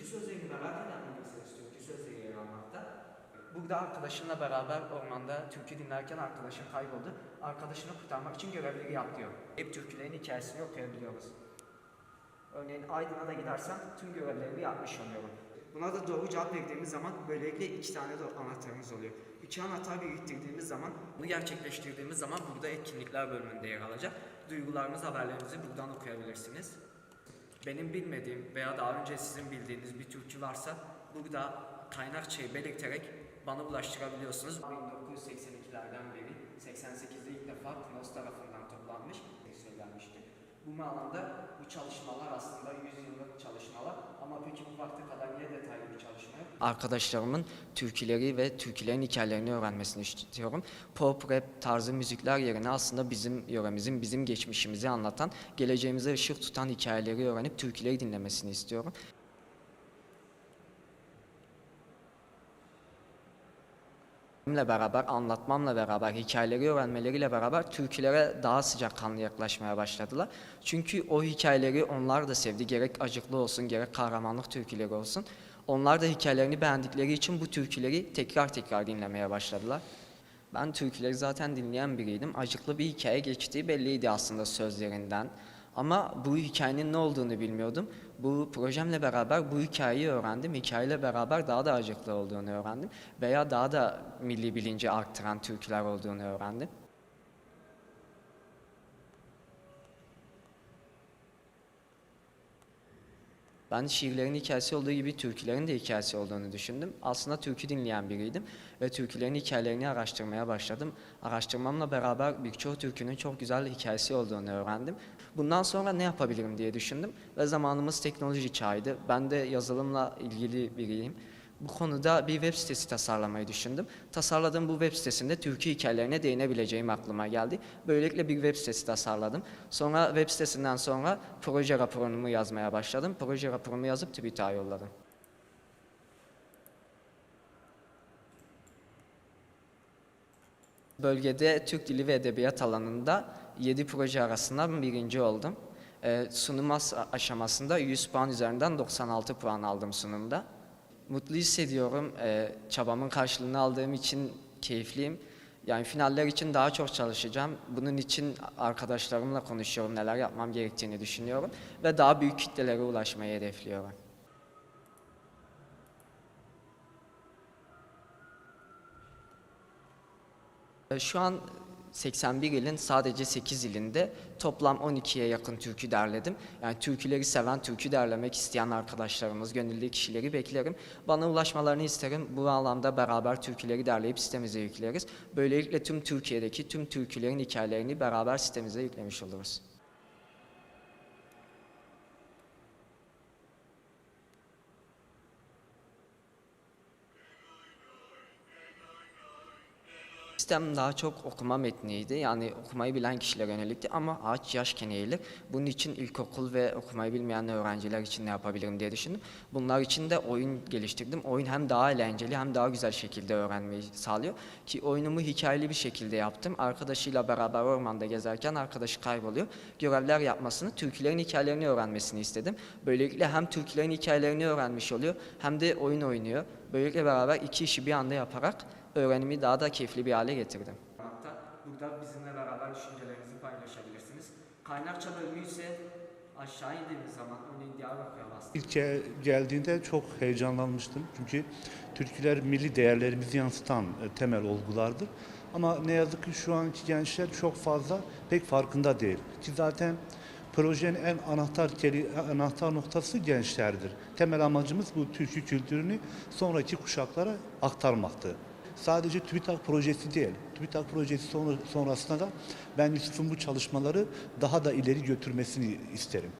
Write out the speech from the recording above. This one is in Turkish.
Türkü sözlerini merak eden bilirsiniz Türkü sözleri yer almakta. Burada arkadaşınla beraber ormanda türkü dinlerken arkadaşın kayboldu. Arkadaşını kurtarmak için görevleri yap diyor. Hep türkülerin hikayesini okuyabiliyoruz. Örneğin Aydın'a da gidersen tüm görevlerimi yapmış oluyorum. Buna da doğru cevap verdiğimiz zaman böylelikle iki tane de anahtarımız oluyor. İki anahtar biriktirdiğimiz zaman, bunu gerçekleştirdiğimiz zaman burada etkinlikler bölümünde yer alacak. Duygularımız, haberlerimizi buradan okuyabilirsiniz. Benim bilmediğim veya daha önce sizin bildiğiniz bir türkü varsa burada kaynakçayı belirterek bana ulaştırabiliyorsunuz. 1982'lerden beri 88'de ilk defa KNOS tarafından toplanmış söylenmişti. Bu alanda bu çalışmalar aslında 100 yıllık çalışmalar ama peki bu vakte kadar Arkadaşlarımın türküleri ve türkülerin hikayelerini öğrenmesini istiyorum. Pop, rap tarzı müzikler yerine aslında bizim yöremizin, bizim geçmişimizi anlatan, geleceğimize ışık tutan hikayeleri öğrenip türküleri dinlemesini istiyorum. Benimle beraber, anlatmamla beraber, hikayeleri öğrenmeleriyle beraber türkülere daha sıcakkanlı yaklaşmaya başladılar. Çünkü o hikayeleri onlar da sevdi. Gerek acıklı olsun, gerek kahramanlık türküleri olsun. Onlar da hikayelerini beğendikleri için bu türküleri tekrar tekrar dinlemeye başladılar. Ben türküleri zaten dinleyen biriydim. Acıklı bir hikaye geçtiği belliydi aslında sözlerinden. Ama bu hikayenin ne olduğunu bilmiyordum. Bu projemle beraber bu hikayeyi öğrendim. Hikayeyle beraber daha da acıklı olduğunu öğrendim. Veya daha da milli bilinci arttıran türküler olduğunu öğrendim. Ben şiirlerin hikayesi olduğu gibi türkülerin de hikayesi olduğunu düşündüm. Aslında türkü dinleyen biriydim ve türkülerin hikayelerini araştırmaya başladım. Araştırmamla beraber birçok türkünün çok güzel hikayesi olduğunu öğrendim. Bundan sonra ne yapabilirim diye düşündüm ve zamanımız teknoloji çağıydı. Ben de yazılımla ilgili biriyim. Bu konuda bir web sitesi tasarlamayı düşündüm. Tasarladığım bu web sitesinde türkü hikayelerine değinebileceğim aklıma geldi. Böylelikle bir web sitesi tasarladım. Sonra web sitesinden sonra proje raporumu yazmaya başladım. Proje raporumu yazıp TÜBİTAK'a yolladım. Bölgede Türk Dili ve Edebiyat alanında 7 proje arasından birinci oldum. Ee, sunum as- aşamasında 100 puan üzerinden 96 puan aldım sunumda. Mutlu hissediyorum. Ee, çabamın karşılığını aldığım için keyifliyim. Yani finaller için daha çok çalışacağım. Bunun için arkadaşlarımla konuşuyorum, neler yapmam gerektiğini düşünüyorum ve daha büyük kitlelere ulaşmayı hedefliyorum. Ee, Şu an 81 ilin sadece 8 ilinde toplam 12'ye yakın türkü derledim. Yani türküleri seven, türkü derlemek isteyen arkadaşlarımız, gönüllü kişileri beklerim. Bana ulaşmalarını isterim. Bu alanda beraber türküleri derleyip sitemize yükleriz. Böylelikle tüm Türkiye'deki tüm türkülerin hikayelerini beraber sitemize yüklemiş oluruz. Sistem daha çok okuma metniydi. Yani okumayı bilen kişilere yönelikti ama ağaç yaşken eğilir. Bunun için ilkokul ve okumayı bilmeyen öğrenciler için ne yapabilirim diye düşündüm. Bunlar için de oyun geliştirdim. Oyun hem daha eğlenceli hem daha güzel şekilde öğrenmeyi sağlıyor. Ki oyunumu hikayeli bir şekilde yaptım. Arkadaşıyla beraber ormanda gezerken arkadaşı kayboluyor. Görevler yapmasını, türkülerin hikayelerini öğrenmesini istedim. Böylelikle hem türkülerin hikayelerini öğrenmiş oluyor hem de oyun oynuyor. Böylelikle beraber iki işi bir anda yaparak öğrenimi daha da keyifli bir hale getirdim. Burada bizimle beraber düşüncelerinizi paylaşabilirsiniz. Kaynakça bölümü ise aşağı indiğimiz zaman örneğin Diyarbakır'a bastım. İlk ge- geldiğinde çok heyecanlanmıştım. Çünkü türküler milli değerlerimizi yansıtan e, temel olgulardır. Ama ne yazık ki şu anki gençler çok fazla pek farkında değil. Ki zaten projenin en anahtar keli, anahtar noktası gençlerdir. Temel amacımız bu türkü kültürünü sonraki kuşaklara aktarmaktı. Sadece TÜBİTAK projesi değil. TÜBİTAK projesi sonra- sonrasında da ben Yusuf'un bu çalışmaları daha da ileri götürmesini isterim.